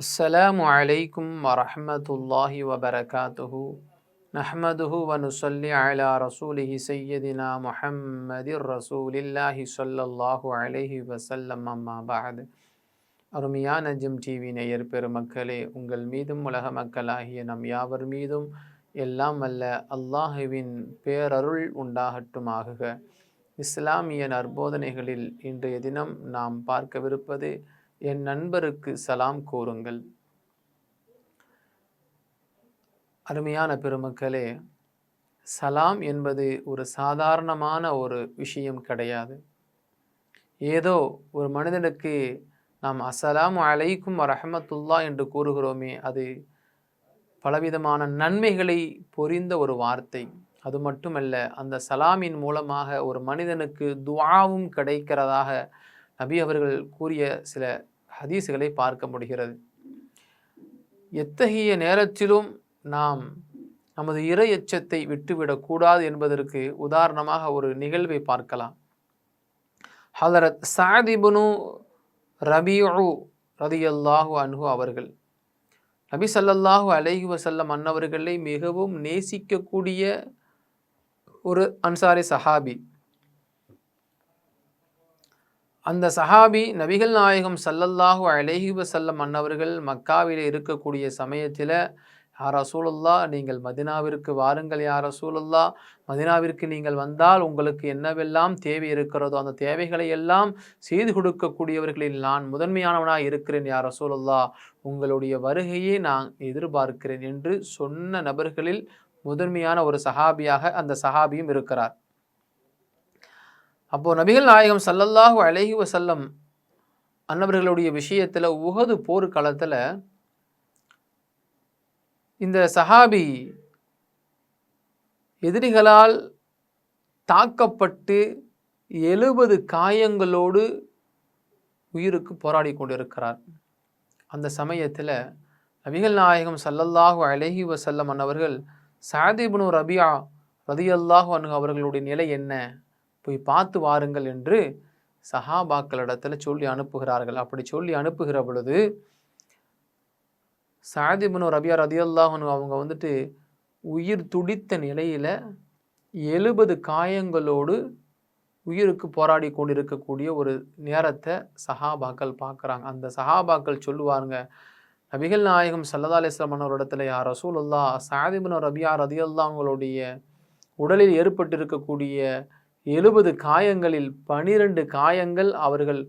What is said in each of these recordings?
السلام عليكم ورحمة الله وبركاته نحمده ونصلي على رسوله سيدنا محمد رسول الله صلى الله عليه وسلم أما بعد அருமையான gym TV நேயர் பெருமக்களே உங்கள் மீதும் உலக மக்களாகிய நம் யாவர் மீதும் எல்லாம் அல்ல அல்லாஹுவின் பேரருள் உண்டாகட்டுமாகுக இஸ்லாமிய நற்போதனைகளில் இன்றைய தினம் நாம் பார்க்கவிருப்பது என் நண்பருக்கு சலாம் கூறுங்கள் அருமையான பெருமக்களே சலாம் என்பது ஒரு சாதாரணமான ஒரு விஷயம் கிடையாது. ஏதோ ஒரு மனிதனுக்கு நாம் அசலாம் அலைக்கும் ரஹமத்துல்லா என்று கூறுகிறோமே அது பலவிதமான நன்மைகளை பொறிந்த ஒரு வார்த்தை. அது மட்டுமல்ல அந்த சலாமின் மூலமாக ஒரு மனிதனுக்கு துவாவும் கிடைக்கிறதாக நபி அவர்கள் கூறிய சில ஹதீஸுகளை பார்க்க முடிகிறது. எத்தகைய நேரத்திலும் நாம் நமது இறை எச்சத்தை விட்டுவிடக்கூடாது என்பதற்கு உதாரணமாக ஒரு நிகழ்வை பார்க்கலாம். ஹலரத் சாதிபுனு ரபியு ரதியல்லாஹு அன்ஹு அவர்கள் நபி சல்லல்லாஹு அலைஹி வசல்லம் அன்னவர்களை மிகவும் நேசிக்கக்கூடிய ஒரு அன்சாரி சஹாபி. அந்த சஹாபி நபிகள் நாயகம் சல்லல்லாஹு அலைஹி வஸல்லம் அன்னவர்கள் மக்காவில் இருக்கக்கூடிய சமயத்தில் யார் சூழல்லா நீங்கள் மதினாவிற்கு வாருங்கள் யார் சூழல்லா மதினாவிற்கு நீங்கள் வந்தால் உங்களுக்கு என்னவெல்லாம் தேவை இருக்கிறதோ அந்த தேவைகளை எல்லாம் செய்து கொடுக்கக்கூடியவர்களில் நான் முதன்மையானவனாக இருக்கிறேன் யார் ரசூலுல்லா உங்களுடைய வருகையை நான் எதிர்பார்க்கிறேன் என்று சொன்ன நபர்களில் முதன்மையான ஒரு சஹாபியாக அந்த சஹாபியும் இருக்கிறார். அப்போது நபிகள் நாயகம் சல்லல்லாஹு அலைஹி வசல்லம் அன்னவர்களுடைய விஷயத்தில் உகது போர்க்காலத்தில் இந்த சஹாபி எதிரிகளால் தாக்கப்பட்டு எழுபது காயங்களோடு உயிருக்கு போராடி கொண்டிருக்கிறார். அந்த சமயத்தில் நபிகள் நாயகம் சல்லல்லாஹு அலஹி வசல்லம் அன்னவர்கள் சாதிபுனு ரபியா ரதியல்லாஹு அனு அவர்களுடைய நிலை என்ன? போய் பார்த்து வாருங்கள் என்று சஹாபாக்களிடத்தில் சொல்லி அனுப்புகிறார்கள். அப்படி சொல்லி அனுப்புகிற பொழுது சாதிபுனு ரபியா ரதியல்லாஹனு அவங்க வந்துட்டு உயிர் துடித்த நிலையில் எழுபது காயங்களோடு உயிருக்கு போராடி கொண்டிருக்கக்கூடிய ஒரு நேரத்தை சஹாபாக்கள் பார்க்குறாங்க. அந்த சஹாபாக்கள் சொல்லுவாருங்க நபிகள் நாயகம் சல்லதா அலிஸ்லாம் இடத்துல யார் ரசூலுல்லா சாதிபுனு ரபியா ரதியல்லாங்களுடைய உடலில் ஏற்பட்டிருக்கக்கூடிய எழுபது காயங்களில் பனிரெண்டு காயங்கள் அவர்கள்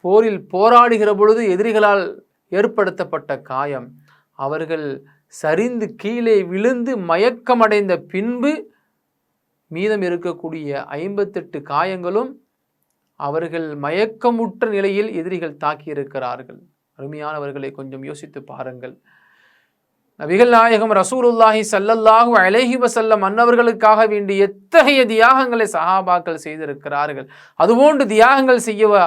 போரில் போராடுகிற பொழுது எதிரிகளால் ஏற்படுத்தப்பட்ட காயம். அவர்கள் சரிந்து கீழே விழுந்து மயக்கமடைந்த பின்பு மீதம் இருக்கக்கூடிய ஐம்பத்தெட்டு காயங்களும் அவர்கள் மயக்கமுற்ற நிலையில் எதிரிகள் தாக்கியிருக்கிறார்கள். அருமையானவர்களை கொஞ்சம் யோசித்து பாருங்கள். நபிகள் நாயகம் ரசூலுல்லாஹி சல்லல்லாஹு அலஹி வசல்லம் அன்னவர்களுக்காக வேண்டி எத்தகைய தியாகங்களை சஹாபாக்கள் செய்திருக்கிறார்கள்? அதுபோன்று தியாகங்கள் செய்யவா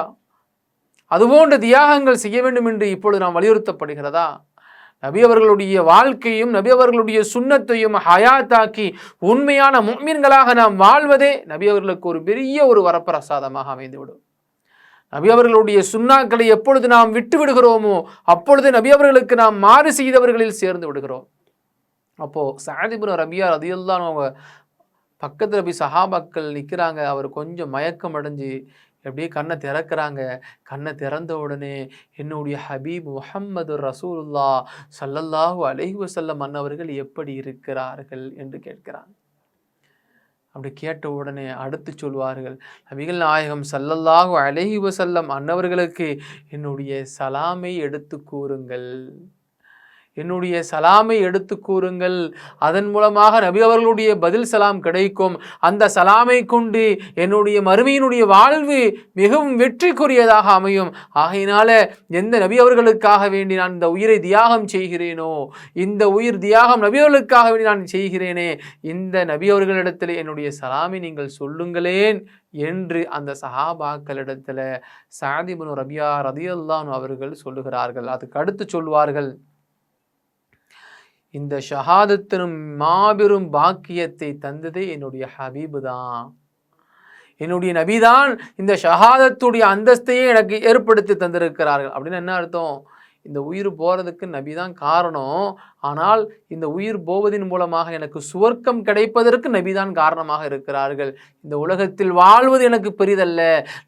அதுபோன்று தியாகங்கள் செய்ய வேண்டும் என்று இப்பொழுது நாம் வலியுறுத்தப்படுகிறதா? நபி அவர்களுடைய வாழ்க்கையும் நபி அவர்களுடைய சுண்ணத்தையும் ஹயாத்தாக்கி உண்மையான முன்மீன்களாக நாம் வாழ்வதே நபி அவர்களுக்கு ஒரு பெரிய ஒரு வரப்பிரசாதமாக அமைந்துவிடும். நபி அவர்களுடைய சுண்ணாக்களை எப்பொழுது நாம் விட்டு விடுகிறோமோ அப்பொழுது நபி அவர்களுக்கு நாம் மாறு செய்தவர்களில் சேர்ந்து விடுகிறோம். அப்போது சாதிபுரம் ரபியார் அதையெல்லாம் அவங்க பக்கத்தில் போய் சஹாபாக்கள் நிற்கிறாங்க அவர் கொஞ்சம் மயக்கம் அடைஞ்சு எப்படியே கண்ணை திறக்கிறாங்க. கண்ணை திறந்த உடனே என்னுடைய ஹபீப் முஹம்மது ரசூலுல்லா சல்லல்லாஹூ அலைஹி வசல்லம் அன்னவர்கள் எப்படி இருக்கிறார்கள் என்று கேட்கிறாங்க. அப்படி கேட்ட உடனே அடுத்து சொல்வார்கள் நபிகள் நாயகம் சல்லல்லாஹு அலைஹி வசல்லம் அன்னவர்களுக்கு என்னுடைய சலாமை எடுத்து கூறுங்கள். என்னுடைய சலாமை எடுத்து கூறுங்கள். அதன் மூலமாக நபி அவர்களுடைய பதில் சலாம் கிடைக்கும். அந்த சலாமை கொண்டு என்னுடைய மறுமையினுடைய வாழ்வு மிகவும் வெற்றிக்குரியதாக அமையும். ஆகையினால எந்த நபி அவர்களுக்காக வேண்டி நான் இந்த உயிரை தியாகம் செய்கிறேனோ இந்த உயிர் தியாகம் நபி அவர்களுக்காக வேண்டி நான் செய்கிறேனே இந்த நபி அவர்களிடத்தில் என்னுடைய சலாமை நீங்கள் சொல்லுங்களேன் என்று அந்த சஹாபாக்களிடத்தில் சாதிபுனு ரபியா ரதியல்லான் அவர்கள் சொல்லுகிறார்கள். அதுக்கு அடுத்து சொல்வார்கள். இந்த ஷஹாதத்தினும் மாபெரும் பாக்கியத்தை தந்ததே என்னுடைய ஹபீபு தான் என்னுடைய நபிதான் இந்த ஷஹாதத்துடைய அந்தஸ்தையே எனக்கு ஏற்படுத்தி தந்திருக்கிறார்கள். அப்படின்னு என்ன அர்த்தம்? இந்த உயிர் போகிறதுக்கு நபி தான் காரணம். ஆனால் இந்த உயிர் போவதின் மூலமாக எனக்கு சுவர்க்கம் கிடைப்பதற்கு நபிதான் காரணமாக இருக்கிறார்கள். இந்த உலகத்தில் வாழ்வது எனக்கு பெரிதல்ல.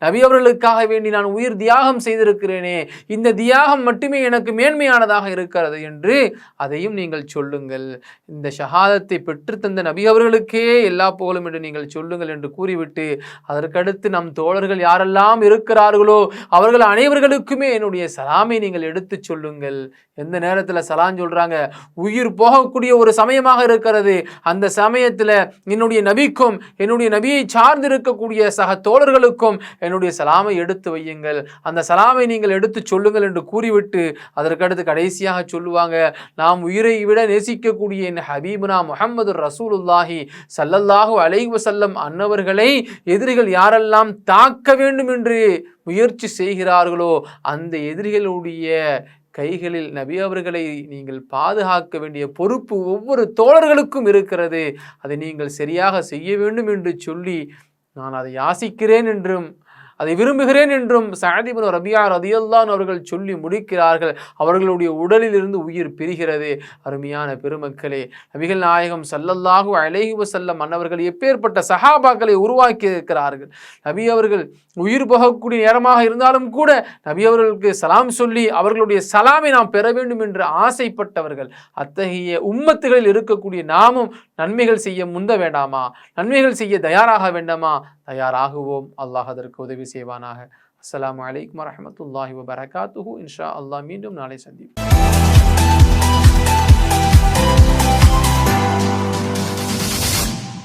நபி அவர்களுக்காக வேண்டி நான் உயிர் தியாகம் செய்திருக்கிறேனே. இந்த தியாகம் மட்டுமே எனக்கு மேன்மையானதாக இருக்கிறது என்று அதையும் நீங்கள் சொல்லுங்கள். இந்த ஷஹாதத்தை பெற்றுத்தந்த நபி அவர்களுக்கே எல்லா புகழும் என்று நீங்கள் சொல்லுங்கள் என்று கூறிவிட்டு அதற்கடுத்து நம் தோழர்கள் யாரெல்லாம் இருக்கிறார்களோ அவர்கள் அனைவர்களுக்குமே என்னுடைய சலாமை நீங்கள் எடுத்து சொல்லுங்கள். எந்த நேரத்தில் சலான் சொல்கிறாங்க உயிர் போகக்கூடிய ஒரு சமயமாக இருக்கிறது. அந்த சமயத்தில் என்னுடைய நபிக்கும் என்னுடைய நபியை சார்ந்து இருக்கக்கூடிய சக தோழர்களுக்கும் என்னுடைய சலாமை எடுத்து வையுங்கள். அந்த சலாமை நீங்கள் எடுத்து சொல்லுங்கள் என்று கூறிவிட்டு அதற்கடுத்து கடைசியாக சொல்லுவாங்க நாம் உயிரை விட நேசிக்கக்கூடிய என் ஹபீபுனா முகமது ரசூலுல்லாஹி சல்லல்லாஹு அலைவசல்லம் அன்னவர்களை எதிரிகள் யாரெல்லாம் தாக்க வேண்டும் என்று முயற்சி செய்கிறார்களோ அந்த எதிரிகளுடைய கைகளில் நபி அவர்களை நீங்கள் பாதுகாக்க வேண்டிய பொறுப்பு ஒவ்வொரு தோழர்களுக்கும் இருக்கிறது. அதை நீங்கள் சரியாக செய்ய வேண்டும் என்று சொல்லி நான் அதை யாசிக்கிறேன் என்றும் அதை விரும்புகிறேன் என்றும் சாதிபன் ரபியா ரதியல்லான் அவர்கள் சொல்லி முடிக்கிறார்கள். அவர்களுடைய உடலிலிருந்து உயிர் பிரிகிறது. அருமையான பெருமக்களே நபிகள் நாயகம் சல்லல்லாஹு அலைஹி வஸல்லம் மன்னவர்கள் எப்பேற்பட்ட சஹாபாக்களை உருவாக்கி இருக்கிறார்கள் நபி அவர்கள் உயிர் போகக்கூடிய நேரமாக இருந்தாலும் கூட நபி அவர்களுக்கு சலாம் சொல்லி அவர்களுடைய சலாமை நாம் பெற வேண்டும் என்று ஆசைப்பட்டவர்கள். அத்தகைய உம்மத்துகளில் இருக்கக்கூடிய நாமும் நன்மைகள் செய்ய முந்த வேண்டாமா? நன்மைகள் செய்ய தயாராக வேண்டாமா? தயாராகுவோம். அல்லாஹ் அதற்கு உதவி செய்வானாக. அஸ்லாம் வலைக்கம் வரமத்துல்லாஹி வபரகாத்துஹூ. இன்ஷா அல்லாஹ் மீண்டும் நாளை சந்திப்போம்.